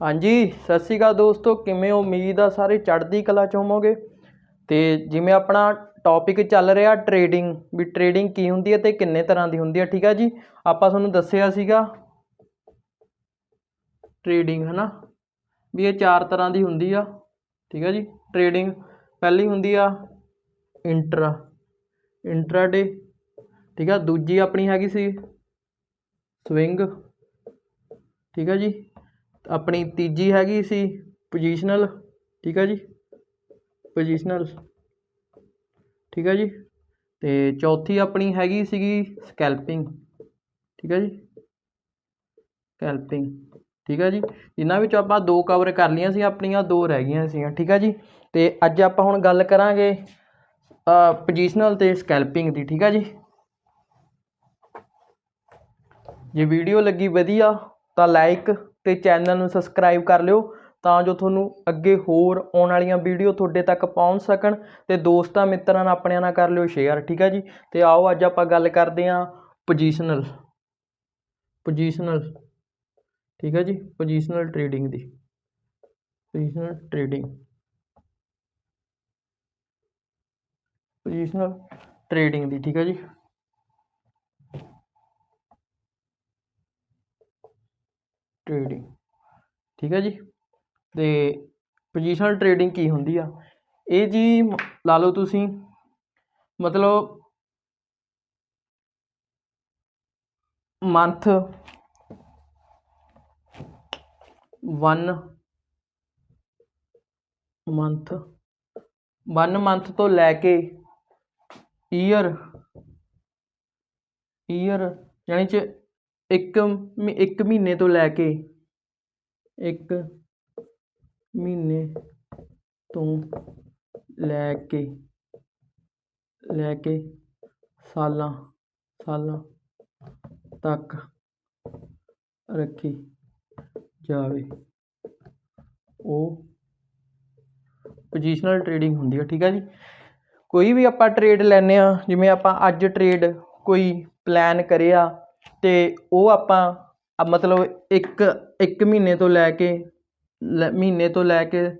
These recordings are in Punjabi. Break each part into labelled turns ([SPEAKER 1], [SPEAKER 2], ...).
[SPEAKER 1] ਹਾਂਜੀ, ਸਤਿ ਸ਼੍ਰੀ ਅਕਾਲ ਦੋਸਤੋ, ਕਿਵੇਂ ਉਮੀਦ ਆ ਸਾਰੇ ਚੜ੍ਹਦੀ ਕਲਾ ਚ ਹੋਵੋਗੇ। ਤੇ ਜਿਵੇਂ ਆਪਣਾ ਟੌਪਿਕ ਚੱਲ ਰਿਹਾ ਟਰੇਡਿੰਗ ਵੀ ਟਰੇਡਿੰਗ ਕੀ ਹੁੰਦੀ ਹੈ ਤੇ ਕਿੰਨੇ ਤਰ੍ਹਾਂ ਦੀ ਹੁੰਦੀ ਹੈ, ਠੀਕ ਆ ਜੀ? ਆਪਾਂ ਤੁਹਾਨੂੰ ਦੱਸਿਆ ਸੀਗਾ ਟ੍ਰੇਡਿੰਗ ਹਨਾ? ਵੀ ਇਹ ਚਾਰ ਤਰ੍ਹਾਂ ਦੀ ਹੁੰਦੀ ਆ, ਠੀਕ ਆ ਜੀ? ਟਰੇਡਿੰਗ ਪਹਿਲੀ ਹੁੰਦੀ ਆ ਇੰਟਰਾ ਇੰਟਰਾਡੇ ਠੀਕ ਆ? ਦੂਜੀ ਆਪਣੀ ਹੈਗੀ ਸੀ ਸਵਿੰਗ ਠੀਕ ਆ ਜੀ? ਆਪਣੀ ਤੀਜੀ ਹੈਗੀ ਸੀ ਪੋਜੀਸ਼ਨਲ ਠੀਕ ਹੈ ਜੀ? ਪੋਜੀਸ਼ਨਲ ਠੀਕ ਹੈ ਜੀ? ਤੇ ਚੌਥੀ ਆਪਣੀ ਹੈਗੀ ਸੀਗੀ ਸਕੈਲਪਿੰਗ ਠੀਕ ਹੈ ਜੀ? ਸਕੈਲਪਿੰਗ ਠੀਕ ਹੈ ਜੀ? ਇਹਨਾਂ ਵਿੱਚੋਂ ਆਪਾਂ ਦੋ ਕਵਰ ਕਰ ਲਈਆਂ ਸੀ, ਆਪਣੀਆਂ ਦੋ ਰਹਿ ਗਈਆਂ ਸੀਗੀਆਂ, ਠੀਕ ਹੈ ਜੀ? ਤੇ ਅੱਜ ਆਪਾਂ ਹੁਣ ਗੱਲ ਕਰਾਂਗੇ ਪੋਜੀਸ਼ਨਲ ਤੇ ਸਕੈਲਪਿੰਗ ਦੀ, ਠੀਕ ਹੈ ਜੀ? ਜੇ ਵੀਡੀਓ ਲੱਗੀ ਵਧੀਆ, ਤਾਂ ਲਾਈਕ ਤੇ ਚੈਨਲ ਨੂੰ ਸਬਸਕ੍ਰਾਈਬ ਕਰ ਲਿਓ ਤਾਂ ਜੋ ਤੁਹਾਨੂੰ ਅੱਗੇ ਹੋਰ ਆਉਣ ਵਾਲੀਆਂ ਵੀਡੀਓ ਤੁਹਾਡੇ ਤੱਕ ਪਹੁੰਚ ਸਕਣ ਤੇ ਦੋਸਤਾਂ ਮਿੱਤਰਾਂ ਨਾਲ ਆਪਣਿਆਂ ਨਾਲ ਕਰ ਲਿਓ ਸ਼ੇਅਰ ਠੀਕ ਹੈ ਜੀ? ਤੇ ਆਓ ਅੱਜ ਆਪਾਂ ਗੱਲ ਕਰਦੇ ਹਾਂ ਪੋਜੀਸ਼ਨਲ ਪੋਜੀਸ਼ਨਲ ਠੀਕ ਹੈ ਜੀ? ਪੋਜੀਸ਼ਨਲ ਟ੍ਰੇਡਿੰਗ ਦੀ ਪੋਜੀਸ਼ਨਲ ਟ੍ਰੇਡਿੰਗ ਪੋਜੀਸ਼ਨਲ ਟ੍ਰੇਡਿੰਗ ਦੀ, ਠੀਕ ਹੈ ਜੀ? ਟ੍ਰੇਡਿੰਗ ਠੀਕ ਹੈ ਜੀ? ਤੇ ਪੋਜੀਸ਼ਨਲ ਟ੍ਰੇਡਿੰਗ ਕੀ ਹੁੰਦੀ ਆ? ਇਹ ਜੀ ਮ- ਲਾ ਲਓ ਤੁਸੀਂ, ਮਤਲਬ ਮੰਥ 1 ਮੰਥ 1 ਮੰਥ ਤੋਂ ਲੈ ਕੇ ਈਅਰ ਈਅਰ ਯਾਨੀ ਚ ਇੱਕ ਮਹੀ- ਇੱਕ ਮਹੀਨੇ ਤੋਂ ਲੈ ਕੇ ਇੱਕ ਮਹੀਨੇ ਤੋਂ ਲੈ ਕੇ ਲੈ ਕੇ ਸਾਲਾਂ ਸਾਲਾਂ ਤੱਕ ਰੱਖੀ ਜਾਵੇ। ਉਹ ਪੋਜੀਸ਼ਨਲ ਟਰੇਡਿੰਗ ਹੁੰਦੀ ਹੈ ਠੀਕ ਹੈ ਜੀ? ਕੋਈ ਵੀ ਆਪਾਂ ਟਰੇਡ ਲੈਨੇ ਆ, ਜਿਵੇਂ ਆਪਾਂ ਅੱਜ ਟਰੇਡ ਕੋਈ ਪਲਾਨ ਕਰਿਆ ਅਤੇ ਉਹ ਆਪਾਂ ਮਤਲਬ ਇੱਕ ਇੱਕ ਮਹੀਨੇ ਤੋਂ ਲੈ ਕੇ, ਲ, ਮਹੀਨੇ ਤੋਂ ਲੈ ਕੇ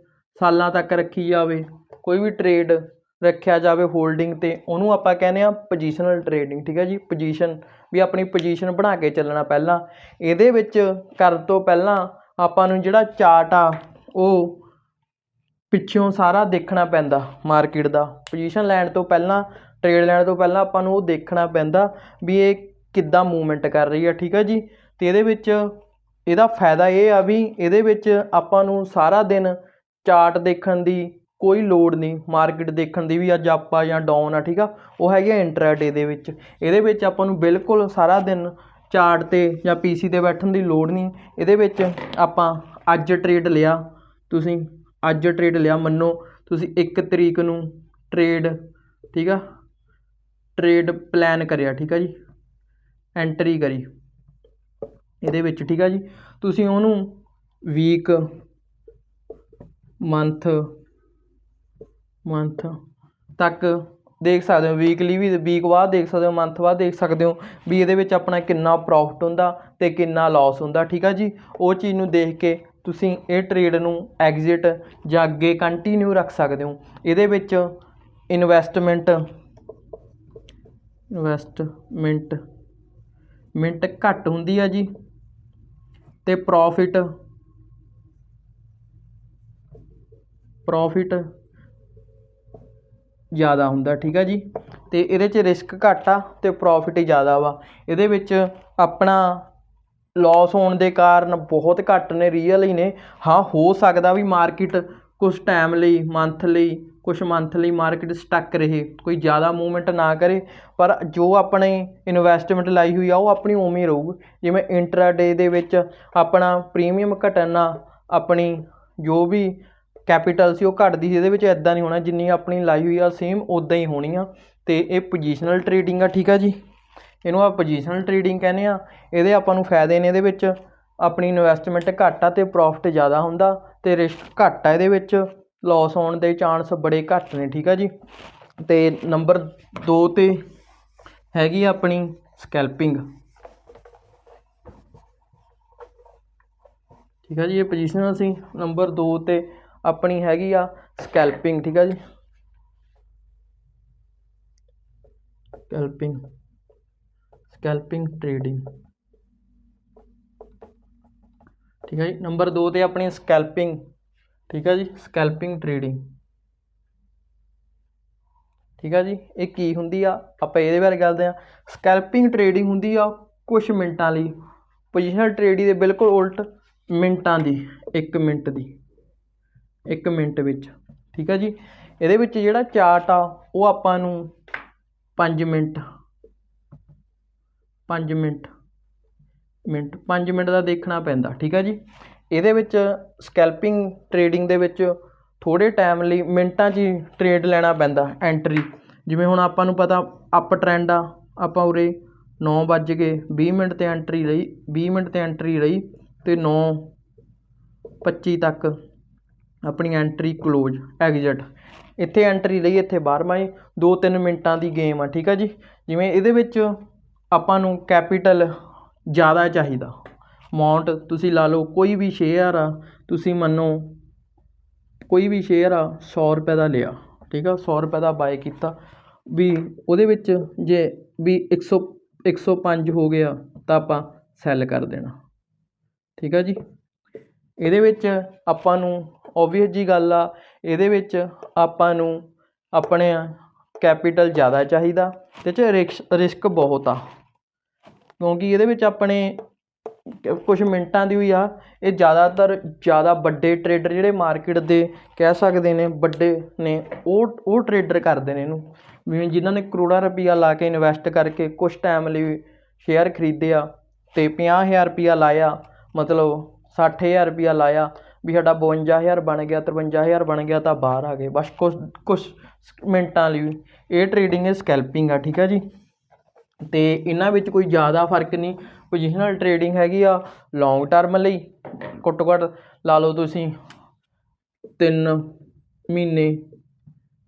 [SPEAKER 1] ਸਾਲਾਂ ਤੱਕ ਰੱਖੀ ਜਾਵੇ, ਕੋਈ ਵੀ ਟਰੇਡ ਰੱਖਿਆ ਜਾਵੇ ਹੋਲਡਿੰਗ ਤੇ, ਉਹਨੂੰ ਆਪਾਂ ਕਹਿੰਦੇ ਹਾਂ ਪੋਜੀਸ਼ਨਲ ਟਰੇਡਿੰਗ ਠੀਕ ਹੈ ਜੀ? ਪੋਜੀਸ਼ਨ ਵੀ ਆਪਣੀ ਪੋਜੀਸ਼ਨ ਬਣਾ ਕੇ ਚੱਲਣਾ ਪਹਿਲਾਂ। ਇਹਦੇ ਵਿੱਚ ਕਰਨ ਤੋਂ ਪਹਿਲਾਂ ਆਪਾਂ ਨੂੰ ਜਿਹੜਾ ਚਾਰਟ ਆ, ਉਹ ਪਿੱਛੋਂ ਸਾਰਾ ਦੇਖਣਾ ਪੈਂਦਾ ਮਾਰਕੀਟ ਦਾ। ਪੋਜੀਸ਼ਨ ਲੈਣ ਤੋਂ ਪਹਿਲਾਂ ਟ੍ਰੇਡ ਲੈਣ ਤੋਂ ਪਹਿਲਾਂ ਆਪਾਂ ਨੂੰ ਉਹ ਦੇਖਣਾ ਪੈਂਦਾ ਵੀ ਇਹ ਕਿੱਦਾਂ ਮੂਵਮੈਂਟ ਕਰ ਰਹੀ ਆ, ਠੀਕ ਆ ਜੀ? ਤੇ ਇਹਦੇ ਵਿੱਚ ਇਹਦਾ ਫਾਇਦਾ ਇਹ ਆ ਵੀ ਇਹਦੇ ਵਿੱਚ ਆਪਾਂ ਨੂੰ ਸਾਰਾ ਦਿਨ ਚਾਰਟ ਦੇਖਣ ਦੀ ਕੋਈ ਲੋੜ ਨਹੀਂ ਮਾਰਕੀਟ ਦੇਖਣ ਦੀ ਵੀ ਅੱਜ ਅਪ ਆ ਜਾਂ ਡਾਊਨ ਆ, ਠੀਕ ਆ? ਉਹ ਹੈਗੇ ਇੰਟਰਾਡੇ ਦੇ ਵਿੱਚ। ਇਹਦੇ ਵਿੱਚ ਆਪਾਂ ਨੂੰ ਬਿਲਕੁਲ ਸਾਰਾ ਦਿਨ ਚਾਰਟ ਤੇ ਜਾਂ ਪੀਸੀ ਤੇ ਬੈਠਣ ਦੀ ਲੋੜ ਨਹੀਂ। ਇਹਦੇ ਵਿੱਚ ਆਪਾਂ ਅੱਜ ਟ੍ਰੇਡ ਲਿਆ, ਤੁਸੀਂ ਅੱਜ ਟ੍ਰੇਡ ਲਿਆ, ਮੰਨੋ, ਤੁਸੀਂ 1 ਤਰੀਕ ਨੂੰ ਟ੍ਰੇਡ ਠੀਕ ਆ? ਟ੍ਰੇਡ ਪਲਾਨ ਕਰਿਆ, ਠੀਕ ਆ ਜੀ? ਐਂਟਰੀ ਕਰੀ। ਇਹਦੇ ਵਿੱਚ, ਠੀਕ ਆ ਜੀ? ਤੁਸੀਂ ਉਹਨੂੰ ਵੀਕ ਮੰਥ ਮੰਥ ਤੱਕ ਦੇਖ ਸਕਦੇ ਹੋ। ਵੀਕਲੀ ਵੀ ਵੀਕ ਬਾਅਦ ਦੇਖ ਸਕਦੇ ਹੋ ਮੰਥ ਬਾਅਦ ਦੇਖ ਸਕਦੇ ਹੋ ਵੀ ਇਹਦੇ ਵਿੱਚ ਆਪਣਾ ਕਿੰਨਾ ਪ੍ਰੋਫਿਟ ਹੁੰਦਾ ਤੇ ਕਿੰਨਾ ਲਾਸ ਹੁੰਦਾ, ਠੀਕ ਆ ਜੀ? ਉਹ ਚੀਜ਼ ਨੂੰ ਦੇਖ ਕੇ ਤੁਸੀਂ ਇਹ ਟ੍ਰੇਡ ਨੂੰ ਐਗਜ਼ਿਟ ਜਾਂ ਅੱਗੇ ਕੰਟੀਨਿਊ ਰੱਖ ਸਕਦੇ ਹੋ। ਇਹਦੇ ਵਿੱਚ ਇਨਵੈਸਟਮੈਂਟ ਇਨਵੈਸਟਮੈਂਟ ਮਿੰਟ ਘੱਟ ਹੁੰਦੀ ਆ ਜੀ ਤੇ ਪ੍ਰੋਫਿਟ ਪ੍ਰੋਫਿਟ ਜ਼ਿਆਦਾ ਹੁੰਦਾ, ਠੀਕ ਆ ਜੀ? ਤੇ ਇਹਦੇ 'ਚ ਰਿਸਕ ਘੱਟ ਆ ਤੇ ਪ੍ਰੋਫਿਟ ਜ਼ਿਆਦਾ ਵਾ। ਇਹਦੇ ਵਿੱਚ ਆਪਣਾ ਲਾਸ ਹੋਣ ਦੇ ਕਾਰਨ ਬਹੁਤ ਘੱਟ ਨੇ ਰੀਅਲ ਹੀ ਨੇ। ਹਾਂ, ਹੋ ਸਕਦਾ ਵੀ ਮਾਰਕੀਟ ਕੁਝ ਟਾਈਮ ਲਈ ਮੰਥ ਲਈ ਕੁਝ ਮੰਥਲੀ ਮਾਰਕੀਟ ਸਟਕ ਰਹੇ, ਕੋਈ ਜ਼ਿਆਦਾ ਮੂਵਮੈਂਟ ਨਾ ਕਰੇ, ਪਰ ਜੋ ਆਪਣੇ ਇਨਵੈਸਟਮੈਂਟ ਲਾਈ ਹੋਈ ਆ, ਉਹ ਆਪਣੀ ਉਵੇਂ ਰਹੂ ਜਿਵੇਂ ਇੰਟਰਾਡੇ ਦੇ ਵਿੱਚ ਆਪਣਾ ਪ੍ਰੀਮੀਅਮ ਘਟਣ ਆਪਣੀ ਜੋ ਵੀ ਕੈਪੀਟਲ ਸੀ ਉਹ ਘਟਦੀ ਸੀ, ਇਹਦੇ ਵਿੱਚ ਇਦਾਂ ਨਹੀਂ ਹੋਣਾ, ਜਿੰਨੀ ਆਪਣੀ ਲਾਈ ਹੋਈ ਆ ਸੇਮ ਉਦਾਂ ਹੀ ਹੋਣੀ ਆ। ਤੇ ਇਹ ਪੋਜੀਸ਼ਨਲ ਟ੍ਰੇਡਿੰਗ ਆ, ਠੀਕ ਆ ਜੀ? ਇਹਨੂੰ ਆਪਾਂ ਪੋਜੀਸ਼ਨਲ ਟ੍ਰੇਡਿੰਗ ਕਹਿੰਦੇ ਆ। ਇਹਦੇ ਆਪਾਂ ਨੂੰ ਫਾਇਦੇ ਨੇ ਇਹਦੇ ਵਿੱਚ। ਆਪਣੀ ਇਨਵੈਸਟਮੈਂਟ ਘੱਟ ਆ ਤੇ ਪ੍ਰੋਫਿਟ ਜ਼ਿਆਦਾ ਹੁੰਦਾ ਤੇ ਰਿਸਕ ਘੱਟ ਆ ਇਹਦੇ ਵਿੱਚ। ਲਾਸ ਹੋਣ ਦੇ ਚਾਂਸ ਬੜੇ ਘੱਟ ਨੇ, ਠੀਕ ਆ ਜੀ। ਤੇ ਨੰਬਰ 2 ਤੇ ਹੈਗੀ ਆਪਣੀ ਸਕੈਲਪਿੰਗ ਠੀਕ ਆ ਜੀ, ਇਹ ਪੋਜੀਸ਼ਨ ਅਸੀਂ। ਨੰਬਰ 2 ਤੇ ਆਪਣੀ ਹੈਗੀ ਆ ਸਕੈਲਪਿੰਗ ਠੀਕ ਆ ਜੀ। ਸਕੈਲਪਿੰਗ ਸਕੈਲਪਿੰਗ ਟ੍ਰੇਡਿੰਗ ਠੀਕ ਹੈ ਜੀ ਨੰਬਰ 2 ਤੇ ਆਪਣੀ ਸਕੈਲਪਿੰਗ ਠੀਕ ਆ ਜੀ ਸਕੈਲਪਿੰਗ ਟ੍ਰੇਡਿੰਗ ਠੀਕ ਆ ਜੀ, ਇਹ ਕੀ ਹੁੰਦੀ ਆ? ਆਪਾਂ ਇਹਦੇ ਬਾਰੇ ਕਰਦੇ ਆ ਸਕੈਲਪਿੰਗ ਟ੍ਰੇਡਿੰਗ ਹੁੰਦੀ ਆ ਕੁਝ ਮਿੰਟਾਂ ਲਈ। ਪੋਜੀਸ਼ਨਲ ਟ੍ਰੇਡਿੰਗ ਦੇ ਬਿਲਕੁਲ ਉਲਟ ਮਿੰਟਾਂ ਦੀ 1 ਮਿੰਟ ਦੀ। 1 ਮਿੰਟ ਵਿੱਚ। ਠੀਕ ਆ ਜੀ, ਇਹਦੇ ਵਿੱਚ ਜਿਹੜਾ ਚਾਰਟ ਆ, ਉਹ ਆਪਾਂ ਨੂੰ 5 ਮਿੰਟ 5 ਮਿੰਟ ਮਿੰਟ 5 ਮਿੰਟ ਦਾ ਦੇਖਣਾ ਪੈਂਦਾ। ਠੀਕ ਆ ਜੀ ਇਹਦੇ ਵਿੱਚ ਸਕੈਲਪਿੰਗ ਟਰੇਡਿੰਗ ਦੇ ਵਿੱਚ ਥੋੜ੍ਹੇ ਟਾਈਮ ਲਈ ਮਿੰਟਾਂ 'ਚ ਹੀ ਟਰੇਡ ਲੈਣਾ ਪੈਂਦਾ ਐਂਟਰੀ ਜਿਵੇਂ ਹੁਣ ਆਪਾਂ ਨੂੰ ਪਤਾ ਅਪ ਟਰੈਂਡ ਆ, ਆਪਾਂ ਉਰੇ ਨੌ ਵੱਜ ਕੇ ਵੀਹ ਮਿੰਟ ਤੇ ਐਂਟਰੀ ਲਈ, ਵੀਹ ਮਿੰਟ ਤੇ ਐਂਟਰੀ ਲਈ ਅਤੇ ਨੌ ਪੱਚੀ ਤੱਕ ਆਪਣੀ ਐਂਟਰੀ ਕਲੋਜ਼ ਐਗਜ਼ਿਟ ਇੱਥੇ ਐਂਟਰੀ ਲਈ, ਇੱਥੇ ਬਾਰ੍ਹਵਾਂ ਹੀ 2-3 ਮਿੰਟਾਂ ਦੀ ਗੇਮ ਆ, ਠੀਕ ਆ ਜੀ? ਜਿਵੇਂ ਇਹਦੇ ਵਿੱਚ ਆਪਾਂ ਨੂੰ ਕੈਪੀਟਲ ਜ਼ਿਆਦਾ ਚਾਹੀਦਾ। ਅਮਾਉਂਟ ਤੁਸੀਂ ਲਾ ਲਓ, ਕੋਈ ਵੀ ਸ਼ੇਅਰ ਆ, ਤੁਸੀਂ ਮੰਨੋ, ਕੋਈ ਵੀ ਸ਼ੇਅਰ ਆ 100 ਰੁਪਏ ਦਾ ਲਿਆ, ਠੀਕ ਆ 100 ਰੁਪਏ ਦਾ ਬਾਏ ਕੀਤਾ। ਵੀ ਉਹਦੇ ਵਿੱਚ ਜੇ ਵੀ 100 105 ਹੋ ਗਿਆ, ਤਾਂ ਆਪਾਂ ਸੈੱਲ ਕਰ ਦੇਣਾ। ਠੀਕ ਆ ਜੀ? ਇਹਦੇ ਵਿੱਚ ਆਪਾਂ ਨੂੰ ਓਬਵੀਅਸ ਜੀ ਗੱਲ ਆ, ਇਹਦੇ ਵਿੱਚ ਆਪਾਂ ਨੂੰ ਆਪਣੇ ਕੈਪੀਟਲ ਜ਼ਿਆਦਾ ਚਾਹੀਦਾ, ਤੇ ਚ ਰਿਸਕ ਰਿਸਕ ਬਹੁਤ ਆ। ਕਿਉਂਕਿ ਇਹਦੇ ਵਿੱਚ ਆਪਣੇ ਕੁਝ ਮਿੰਟਾਂ ਦੀ ਹੋਈ ਆ, ਇਹ ਜ਼ਿਆਦਾਤਰ ਜ਼ਿਆਦਾ ਵੱਡੇ ਟਰੇਡਰ ਜਿਹੜੇ ਮਾਰਕੀਟ ਦੇ ਕਹਿ ਸਕਦੇ ਨੇ, ਵੱਡੇ ਨੇ, ਉਹ ਉਹ ਟਰੇਡਰ ਕਰਦੇ ਨੇ ਇਹਨੂੰ। ਵੀ ਜਿਨ੍ਹਾਂ ਨੇ ਕਰੋੜਾਂ ਰੁਪਈਆ ਲਾ ਕੇ ਇਨਵੈਸਟ ਕਰਕੇ ਕੁਝ ਟਾਈਮ ਲਈ ਸ਼ੇਅਰ ਖਰੀਦੇ ਖਰੀਦਿਆ ਤੇ 50000 ਰੁਪਈਆ ਲਾਇਆ, ਮਤਲਬ 60000 ਰੁਪਈਆ ਲਾਇਆ, ਵੀ ਸਾਡਾ 52000 ਬਣ ਗਿਆ 53000 ਬਣ ਗਿਆ ਤਾਂ ਬਾਹਰ ਆ ਗਏ। ਬਸ ਕੁਛ ਕੁਛ ਮਿੰਟਾਂ ਲਈ ਇਹ ਟ੍ਰੇਡਿੰਗ ਹੈ ਸਕੈਲਪਿੰਗ ਆ, ਠੀਕ ਆ ਜੀ? ਤੇ ਇਹਨਾਂ ਵਿੱਚ ਕੋਈ ਜ਼ਿਆਦਾ ਫ਼ਰਕ ਨਹੀਂ ਪੋਜੀਸ਼ਨਲ ਟਰੇਡਿੰਗ ਹੈਗੀ ਆ ਲੌਂਗ ਟਰਮ ਲਈ, ਘੱਟੋ ਘੱਟ ਲਾ ਲਓ ਤੁਸੀਂ 3 ਮਹੀਨੇ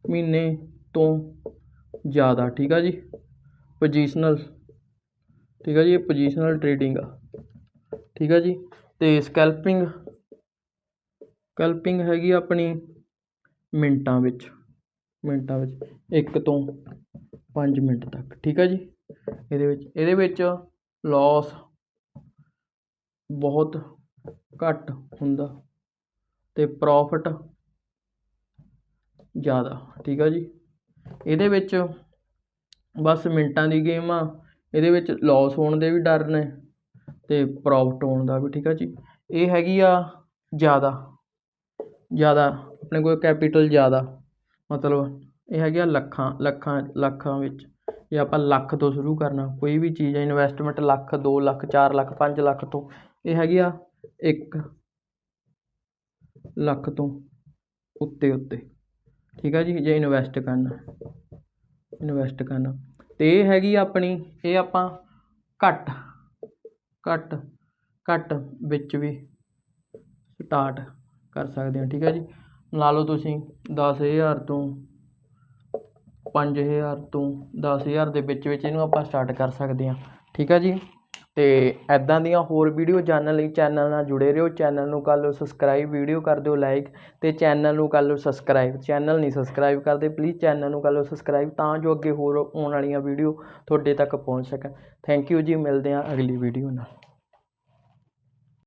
[SPEAKER 1] ਮਹੀਨੇ ਤੋਂ ਜ਼ਿਆਦਾ, ਠੀਕ ਆ ਜੀ? ਪੋਜੀਸ਼ਨਲ ਠੀਕ ਆ ਜੀ, ਇਹ ਪੋਜੀਸ਼ਨਲ ਟਰੇਡਿੰਗ ਆ, ਠੀਕ ਆ ਜੀ? ਤੇ ਸਕੈਲਪਿੰਗ ਸਕੈਲਪਿੰਗ ਹੈਗੀ ਆਪਣੀ ਮਿੰਟਾਂ ਵਿੱਚ ਮਿੰਟਾਂ ਵਿੱਚ 1 ਤੋਂ 5 ਮਿੰਟ ਤੱਕ, ਠੀਕ ਆ ਜੀ? ਇਹਦੇ ਵਿੱਚ ਇਹਦੇ ਵਿੱਚ ਲਾਸ ਬਹੁਤ ਘੱਟ ਹੁੰਦਾ ਤੇ ਪ੍ਰੋਫਿਟ ਜ਼ਿਆਦਾ, ਠੀਕ ਆ ਜੀ? ਇਹਦੇ ਵਿੱਚ ਬਸ ਮਿੰਟਾਂ ਦੀ ਗੇਮ ਆ, ਇਹਦੇ ਵਿੱਚ ਲਾਸ ਹੋਣ ਦੇ ਵੀ ਡਰ ਨੇ ਤੇ ਪ੍ਰੋਫਿਟ ਹੋਣ ਦਾ ਵੀ, ਠੀਕ ਆ ਜੀ? ਇਹ ਹੈਗੀ ਆ ਜ਼ਿਆਦਾ ਜ਼ਿਆਦਾ, ਆਪਣੇ ਕੋਲ ਕੈਪੀਟਲ ਜ਼ਿਆਦਾ, ਮਤਲਬ ਇਹ ਹੈਗੀ ਆ ਲੱਖਾਂ ਲੱਖਾਂ ਲੱਖਾਂ ਵਿੱਚ। ਜੇ ਆਪਾਂ ਲੱਖ ਤੋਂ ਸ਼ੁਰੂ ਕਰਨਾ, ਕੋਈ ਵੀ ਚੀਜ਼ ਹੈ ਇਨਵੈਸਟਮੈਂਟ ਲੱਖ 2 ਲੱਖ 4 ਲੱਖ 5 ਲੱਖ ਤੋਂ, ਇਹ ਹੈਗੀ ਆ 1 ਲੱਖ ਤੋਂ ਉੱਤੇ ਉੱਤੇ। ਠੀਕ ਆ ਜੀ, ਜੇ ਇਨਵੈਸਟ ਕਰਨਾ ਇਨਵੈਸਟ ਕਰਨਾ। ਤੇ ਇਹ ਹੈਗੀ ਆ ਆਪਣੀ, ਇਹ ਆਪਾਂ ਘੱਟ ਘੱਟ ਘੱਟ ਵਿੱਚ ਵੀ ਸਟਾਰਟ ਕਰ ਸਕਦੇ ਹਾਂ। ਠੀਕ ਹੈ ਜੀ, ਲਾ ਲਓ ਤੁਸੀਂ 10000 ਤੋਂ ਪੰਜ ਹਜ਼ਾਰ ਤੋਂ ਦਸ ਹਜ਼ਾਰ ਦੇ ਵਿੱਚ ਵਿੱਚ ਇਹਨੂੰ ਆਪਾਂ ਸਟਾਰਟ ਕਰ ਸਕਦੇ ਹਾਂ। ਠੀਕ ਆ ਜੀ? ਤੇ ਐਦਾਂ ਦੀਆਂ ਹੋਰ ਵੀਡੀਓ ਜਾਣਨ ਲਈ ਚੈਨਲ ਨਾਲ ਜੁੜੇ ਰਹੋ। ਚੈਨਲ ਨੂੰ ਕਰ ਲਓ ਸਬਸਕ੍ਰਾਈਬ ਵੀਡੀਓ ਕਰ ਦਿਓ ਲਾਈਕ ਤੇ ਚੈਨਲ ਨੂੰ ਕਰ ਲਓ ਸਬਸਕ੍ਰਾਈਬ ਚੈਨਲ ਨਹੀਂ ਸਬਸਕ੍ਰਾਈਬ ਕਰਦੇ ਪਲੀਜ਼ ਚੈਨਲ ਨੂੰ ਕਰ ਲਓ ਸਬਸਕ੍ਰਾਈਬ ਤਾਂ ਜੋ ਅੱਗੇ ਹੋਰ ਆਉਣ ਵਾਲੀਆਂ ਵੀਡੀਓ ਤੁਹਾਡੇ ਤੱਕ ਪਹੁੰਚ ਸਕਣ। ਥੈਂਕ ਯੂ ਜੀ, ਮਿਲਦੇ ਹਾਂ ਅਗਲੀ ਵੀਡੀਓ ਨਾਲ।